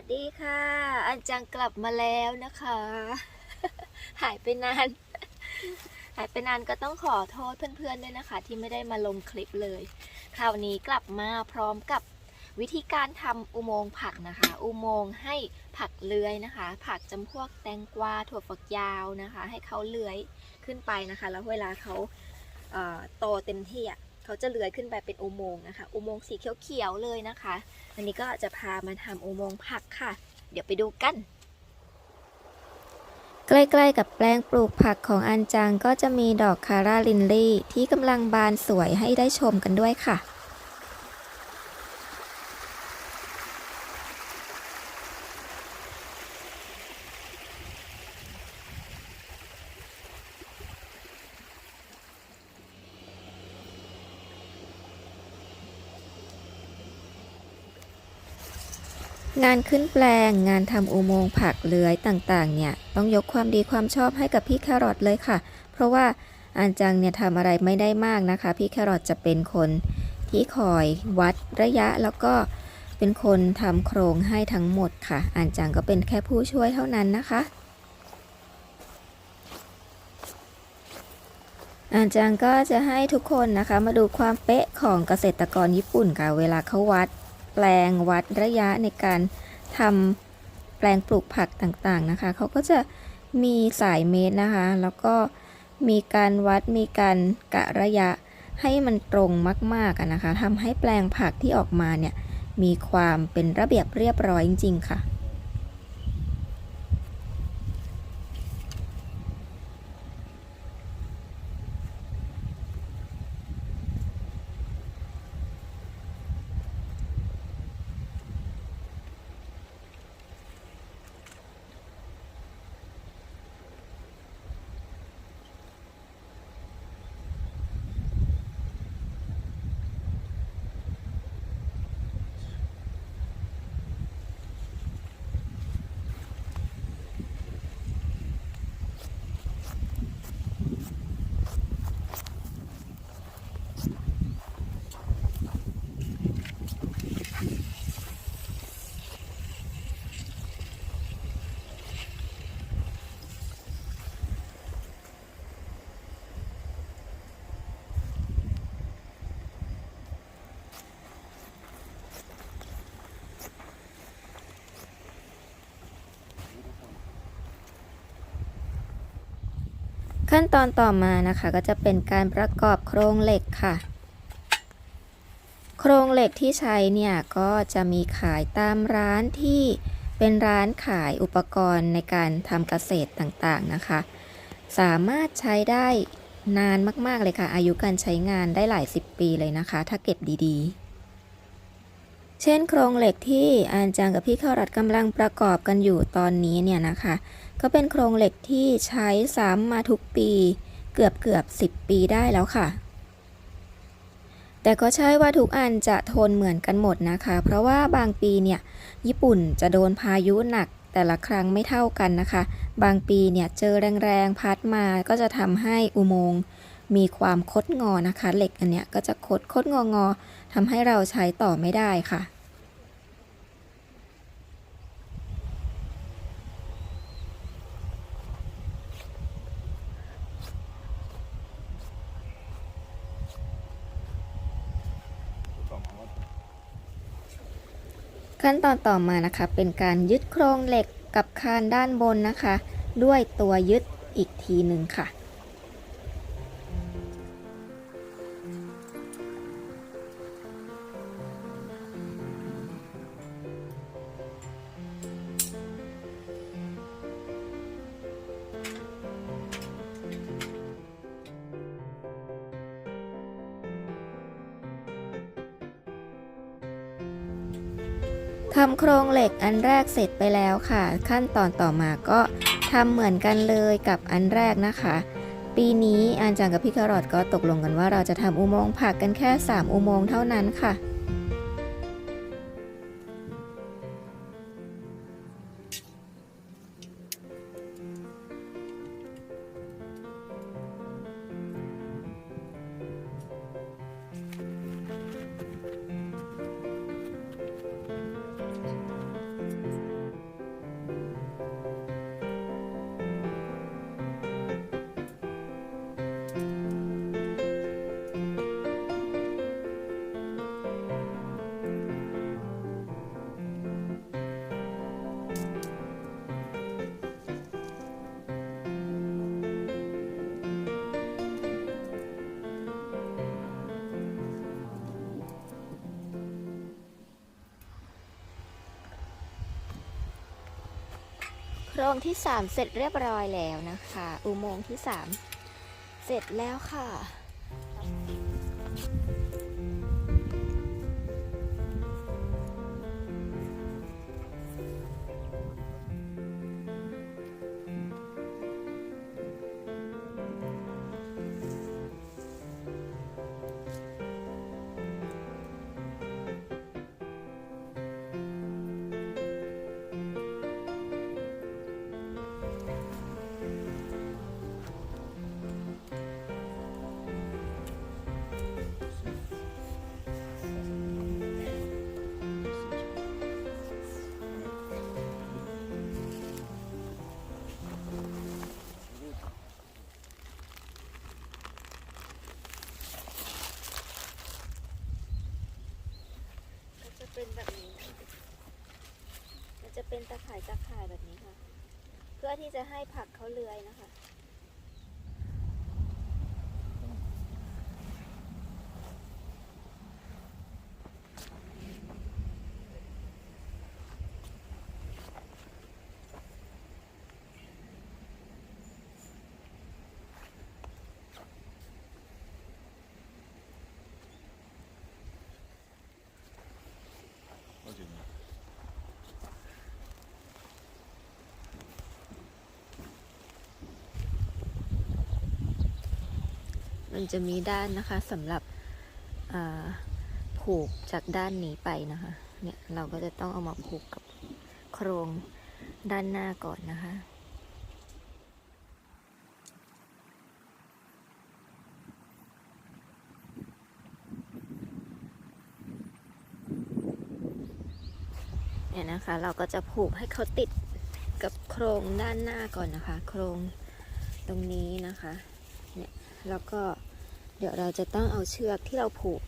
สดีค่ะ อันจังกลับมาแล้วนะคะ หายไปนาน หายไปนานก็ต้องขอโทษเพื่อนๆด้วยนะคะ ที่ไม่ได้มาลงคลิปเลย คราวนี้กลับมาพร้อมกับวิธีการทำอุโมงค์ผักนะคะ อุโมงค์ให้ผักเลื้อยนะคะ ผักจำพวกแตงกวาถั่วฝักยาวนะคะ ให้เขาเลื้อยขึ้นไปนะคะ แล้วเวลาเขาโตเต็มที่อะ เขาจะเลื้อยขึ้นไปเป็นอุโมงค์นะคะ อุโมงค์สีเขียวๆเลยนะคะ อันนี้ก็จะพามาทำอุโมงค์ผักค่ะ เดี๋ยวไปดูกัน ใกล้ๆกับแปลงปลูกผักของอันจังก็จะมีดอกคาราลินลี่ที่กำลังบานสวยให้ได้ชมกันด้วยค่ะ งานขึ้นแปลง งานทำอุโมงค์ผักเลื้อยต่างๆ เนี่ย ต้องยกความดีความชอบให้กับพี่แครอทเลยค่ะ เพราะว่าอันจังเนี่ยทำอะไรไม่ได้มากนะคะ พี่แครอทจะเป็นคนที่คอยวัดระยะแล้วก็เป็นคนทำโครงให้ทั้งหมดค่ะ อันจังก็เป็นแค่ผู้ช่วยเท่านั้นนะคะอันจังก็จะให้ทุกคนนะคะมาดูความเป๊ะของเกษตรกรญี่ปุ่นค่ะ เวลาเขาวัด ลงวัดระยะในการทำแปลงปลูกผักต่างๆนะคะ เขาก็จะมีสายเมตรนะคะ แล้วก็มีการวัดมีการกะระยะให้มันตรงมากๆนะคะทำให้แปลงผักที่ออกมาเนี่ยมีความเป็นระเบียบเรียบร้อยจริง ๆ ค่ะ ขั้นตอนต่อมานะคะก็จะเป็นการประกอบโครงเหล็กค่ะ โครงเหล็กที่ใช้เนี่ยก็จะมีขายตามร้านที่เป็นร้านขายอุปกรณ์ในการทำเกษตรต่างๆนะคะ สามารถใช้ได้นานมากๆเลยค่ะ อายุการใช้งานได้หลายสิบปีเลยนะคะ ถ้าเก็บดีๆ เช่น โครงเหล็กที่อันจังกับพี่เข้ารัดกำลังประกอบกันอยู่ตอนนี้เนี่ยนะคะ ก็เป็นโครงเหล็กที่ใช้ซ้ำมาทุกปี เกือบเกือบ 10 ปีได้แล้วค่ะ แต่ก็ใช่ว่าทุกอันจะทนเหมือนกันหมดนะคะ เพราะว่าบางปีเนี่ยญี่ปุ่นจะโดนพายุหนักแต่ละครั้งไม่เท่ากันนะคะ บางปีเนี่ยเจอแรงๆพัดมาก็จะทำให้อุโมงค์ มีความคดงอนะคะ เหล็กอันเนี้ยก็จะคดคดงองอทำให้เราใช้ต่อไม่ได้ค่ะขั้นตอนต่อมานะคะเป็นการยึดโครงเหล็กกับคานด้านบนนะคะ ด้วยตัวยึดอีกทีหนึ่งค่ะ ทำโครงเหล็กอันแรกเสร็จไปแล้วค่ะ ขั้นตอนต่อมาก็ทำเหมือนกันเลยกับอันแรกนะคะ ปีนี้อาจารย์กับพี่คารอทก็ตกลงกันว่าเราจะทำอุโมงค์ผักกันแค่ 3 อุโมงค์เท่านั้นค่ะ รงที่สามเสร็จเรียบร้อยแล้วนะคะ อุโมงค์ที่สามเสร็จแล้วค่ะ เป็นตะข่ายตะข่ายแบบนี้ค่ะ เพื่อที่จะให้ผักเขาเลื้อยนะคะ มันจะมีด้านนะคะสำหรับผูกจากด้านนี้ไปนะคะ เนี่ยเราก็จะต้องเอามาผูกกับโครงด้านหน้าก่อนนะคะ เนี่ยนะคะเราก็จะผูกให้เขาติดกับโครงด้านหน้าก่อนนะคะ โครงตรงนี้นะคะ แล้วก็เดี๋ยวเราจะต้องเอาเชือกที่เราผูก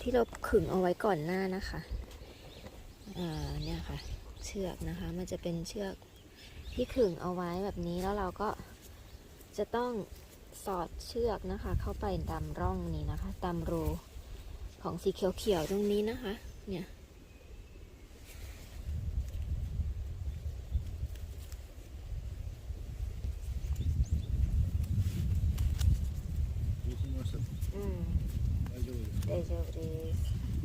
ที่เราขึงเอาไว้ก่อนหน้านะคะเนี่ยค่ะ เชือกนะคะ มันจะเป็นเชือกที่ขึงเอาไว้แบบนี้แล้วเราก็จะต้องสอดเชือกนะคะ เข้าไปตามร่องนี้นะคะ ตามรูของสีเขียวๆตรงนี้นะคะ เนี่ย guys.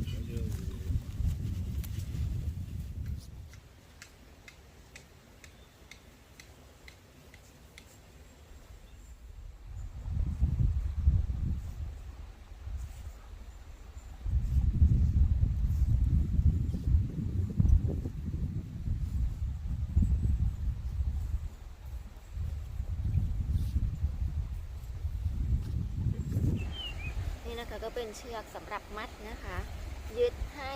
นี่นะคะก็เป็นเชือกสำหรับมัดนะคะ ยึดให้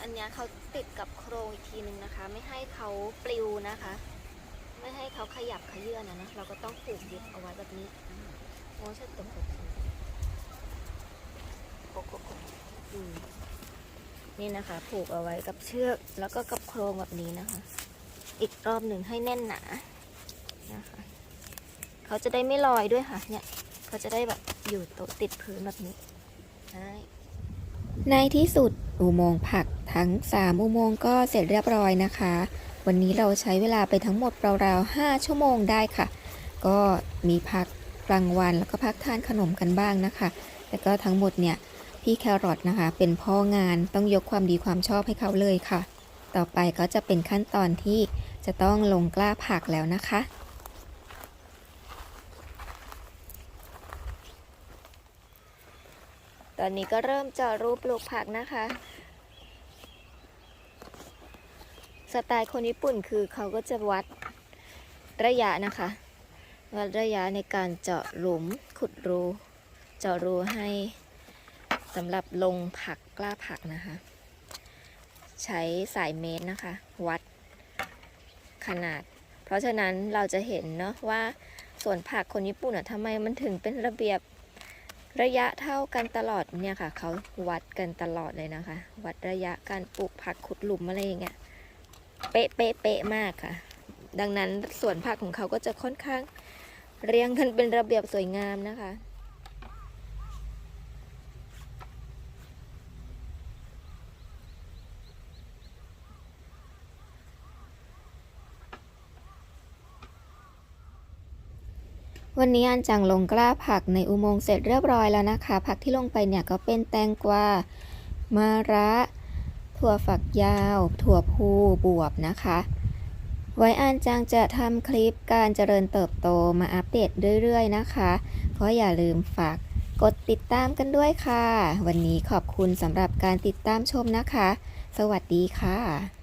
อันนี้เขาติดกับโครงอีกทีนึงนะคะ ไม่ให้เขาปลิวนะคะ ไม่ให้เขาขยับขยื่นนะนะเราก็ต้องผูกยึดเอาไว้แบบนี้โอ้ชัดตรงกับโอ้โหอืมนี่นะคะ ผูกเอาไว้กับเชือกแล้วก็กับโครงแบบนี้นะคะ อีกรอบหนึ่งให้แน่นหนานะคะ เขาจะได้ไม่ลอยด้วยค่ะ เนี่ย เขาจะได้แบบ อยู่โตะติดพื้นแบบนี้ใช่ในที่สุดอุโมงค์ผักทั้ง 3 อุโมงค์ก็เสร็จเรียบร้อยนะคะ วันนี้เราใช้เวลาไปทั้งหมดราวๆ5ชั่วโมงได้ค่ะ ก็มีพักกลางวันแล้วก็พักทานขนมกันบ้างนะคะ แล้วก็ทั้งหมดเนี่ยพี่แครอทนะคะ เป็นพ่องานต้องยกความดีความชอบให้เขาเลยค่ะ ต่อไปก็จะเป็นขั้นตอนที่จะต้องลงกล้าผักแล้วนะคะ ตอนนี้ก็เริ่มเจาะรูปปลูกผักนะคะ สไตล์คนญี่ปุ่นคือเขาก็จะวัดระยะนะคะ วัดระยะในการเจาะหลุมขุดรู เจาะรูให้สำหรับลงผักกล้าผักนะคะ ใช้สายเมตรนะคะ วัดขนาด เพราะฉะนั้นเราจะเห็นเนาะว่าสวนผักคนญี่ปุ่นอะทำไมมันถึงเป็นระเบียบ ระยะเท่ากันตลอดเนี่ยค่ะเขาวัดกันตลอดเลยนะคะ วัดระยะการปลูกผักขุดหลุมอะไรอย่างเงี้ยเป๊ะเป๊ะเป๊ะมากค่ะ ดังนั้นสวนผักของเขาก็จะค่อนข้างเรียงกันเป็นระเบียบสวยงามนะคะ วันนี้อันจังลงกล้าผักในอุโมงค์เสร็จเรียบร้อยแล้วนะคะ ผักที่ลงไปเนี่ยก็เป็นแตงกวามะระ ถั่วฝักยาว ถั่วพูบวบนะคะ ไว้อันจังจะทำคลิปการเจริญเติบโตมาอัปเดตเรื่อยๆนะคะ ก็อย่าลืมฝากกดติดตามกันด้วยค่ะ วันนี้ขอบคุณสำหรับการติดตามชมนะคะ สวัสดีค่ะ